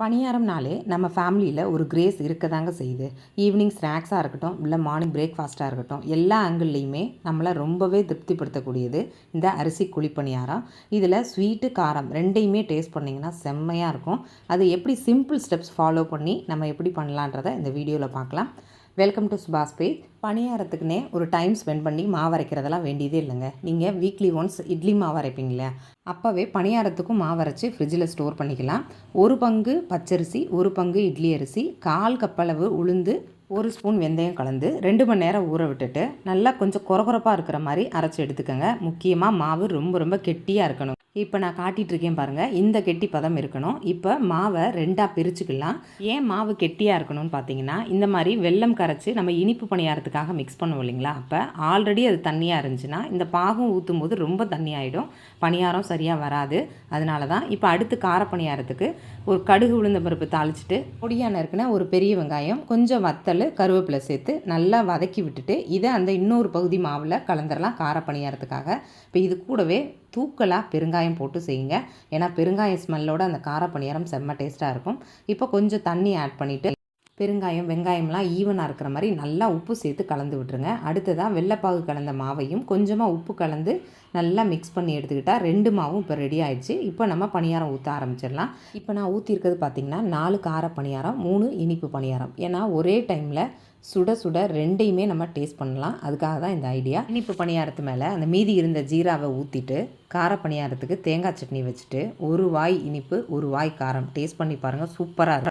பணியாரம்னாலே நம்ம ஃபேமிலியில் ஒரு கிரேஸ் இருக்க தாங்க செய்யுது. ஈவினிங் ஸ்நாக்ஸாக இருக்கட்டும் இல்லை மார்னிங் பிரேக்ஃபாஸ்ட்டாக இருக்கட்டும் எல்லா ஆங்கிள்லேயுமே நம்மளை ரொம்பவே திருப்திப்படுத்தக்கூடியது இந்த அரிசி குழிப்பணியாரம். இதில் ஸ்வீட்டு காரம் ரெண்டையுமே டேஸ்ட் பண்ணிங்கன்னா செம்மையாக இருக்கும். அது எப்படி சிம்பிள் ஸ்டெப்ஸ் ஃபாலோ பண்ணி நம்ம எப்படி பண்ணலான்றதை இந்த வீடியோவில் பார்க்கலாம். வெல்கம் டு சுபாஷ் பேஜ் பணியாரத்துக்குன்னே ஒரு டைம் ஸ்பெண்ட் பண்ணி மாவு அரைக்கிறதெல்லாம் வேண்டியதே இல்லைங்க. நீங்கள் வீக்லி ஒன்ஸ் இட்லி மாவு அரைப்பீங்களே அப்போவே பணியாரத்துக்கும் மாவு அரைச்சி ஃப்ரிட்ஜில் ஸ்டோர் பண்ணிக்கலாம். ஒரு பங்கு பச்சரிசி ஒரு பங்கு இட்லி அரிசி கால் கப்பளவு உளுந்து ஒரு ஸ்பூன் வெந்தயம் கலந்து ரெண்டு மணி நேரம் ஊற விட்டுட்டு நல்லா கொஞ்சம் கொரகொரப்பாக இருக்கிற மாதிரி அரைச்சி எடுத்துக்கோங்க. முக்கியமாக மாவு ரொம்ப ரொம்ப கெட்டியாக இருக்கணும். இப்போ நான் காட்டிகிட்டு இருக்கேன் பாருங்கள் இந்த கெட்டி பதம் இருக்கணும். இப்போ மாவை ரெண்டாக பிரிச்சுக்கலாம். ஏன் மாவு கெட்டியாக இருக்கணும்னு பார்த்தீங்கன்னா இந்த மாதிரி வெல்லம் கரைச்சி நம்ம இனிப்பு பணியாரத்துக்காக மிக்ஸ் பண்ணுவோம் இல்லைங்களா? அப்போ ஆல்ரெடி அது தண்ணியாக இருந்துச்சுன்னா இந்த பாகும் ஊற்றும் போது ரொம்ப தண்ணியாகிடும் பணியாரம் சரியாக வராது. அதனால தான் இப்போ அடுத்து கார பணியாரத்துக்கு ஒரு கடுகு உளுந்த பருப்பு தாளிச்சிட்டு பொடியான இருக்குன்னா ஒரு பெரிய வெங்காயம் கொஞ்சம் வத்தல் கருவேப்பிலை சேர்த்து நல்லா வதக்கி விட்டுட்டு இதை அந்த இன்னொரு பகுதி மாவில் கலந்துடலாம் கார பணியாரத்துக்காக. இப்போ இது கூடவே தூக்கலாக பெருங்காயம் போட்டு செய்யுங்க. ஏன்னா பெருங்காயம் ஸ்மெல்லோட அந்த கார பணியாரம் செம்ம டேஸ்ட்டாக இருக்கும். இப்போ கொஞ்சம் தண்ணி ஆட் பண்ணிவிட்டு பெருங்காயம் வெங்காயம்லாம் ஈவனாக இருக்கிற மாதிரி நல்லா உப்பு சேர்த்து கலந்து விட்டுருங்க. அடுத்ததாக வெள்ளைப்பாகு கலந்த மாவையும் கொஞ்சமாக உப்பு கலந்து நல்லா மிக்ஸ் பண்ணி எடுத்துக்கிட்டால் ரெண்டு மாவும் இப்போ ரெடி ஆயிடுச்சு. இப்போ நம்ம பணியாரம் ஊற்ற ஆரம்பிச்சிடலாம். இப்போ நான் ஊற்றிருக்கிறது பார்த்திங்கன்னா நாலு கார பணியாரம் மூணு இனிப்பு பணியாரம். ஏன்னா ஒரே டைமில் சுட சுட ரெண்டையுமே நம்ம டேஸ்ட் பண்ணலாம். அதுக்காக தான் இந்த ஐடியா இனிப்பு பணியாரத்து மேலே அந்த மீதி இருந்த ஜீராவை ஊற்றிட்டு கார பணியாரத்துக்கு தேங்காய் சட்னி வச்சுட்டு ஒரு வாய் இனிப்பு ஒரு வாய் காரம். டேஸ்ட் பண்ணி பாருங்கள் சூப்பராக இருக்கும்.